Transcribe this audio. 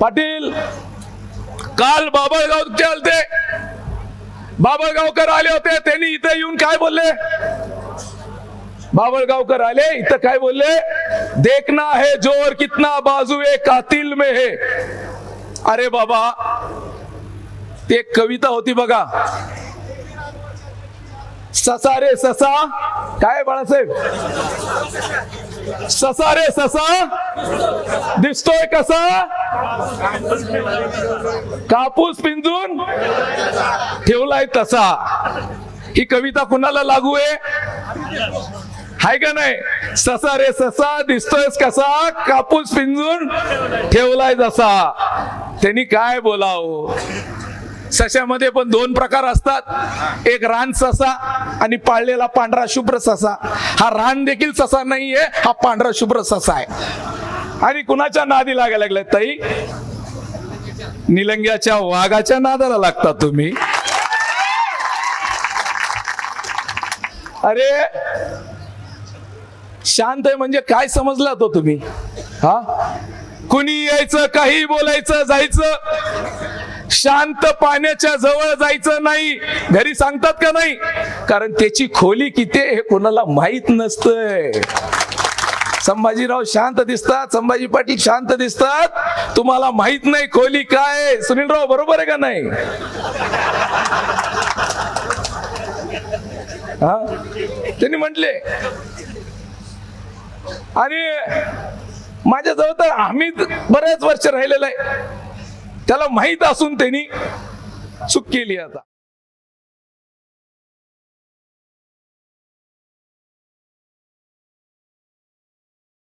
पाटील काल बाबळगावचे आलते बाबळगावकर आले होते त्यांनी इथे येऊन काय बोलले? बाबळगावकर आले इथं काय बोलले? देखना है जोर कितना बाजू है कातिल में है. अरे बाबा ते एक कविता होती बघा. ससा रे ससा. काय बाळासाहेब? ससा रे ससा? दिसतोय कसा? कापूस पिंजून ठेवलाय तसा. ही कविता कुणाला लागू आहे? हाय का नाही? ससा रे ससा दिसतोयस कसा? कापूस पिंजून ठेवलाय जसा त्यांनी काय बोलाव? सशामध्ये पण दोन प्रकार असतात. एक रान ससा आणि पाळलेला पांढरा शुभ्र ससा. हा रान देखील ससा नाहीये हा पांढरा शुभ्र ससा आहे. आणि कुणाच्या नादी लागायला लागल्यात ताई? निलंग्याच्या वाघाच्या नादाला लागता तुम्ही. अरे शांत आहे म्हणजे काय समजला तो तुम्ही? हा? कुणी यायचं काही बोलायचं जायचं? शांत पाण्याच्या जवळ जायचं नाही. घरी सांगतात का नाही? कारण त्याची खोली किती हे कोणाला माहीत नसतंय. संभाजीराव शांत दिसतात संभाजी पाटील शांत दिसतात. तुम्हाला माहीत नाही खोली काय सुनीलराव बरोबर आहे का नाही? हा? त्यांनी म्हटले. आणि माझ्याजवळ तर आम्ही बऱ्याच वर्ष राहिलेलं आहे. त्याला माहीत असून त्यांनी चूक केली आता.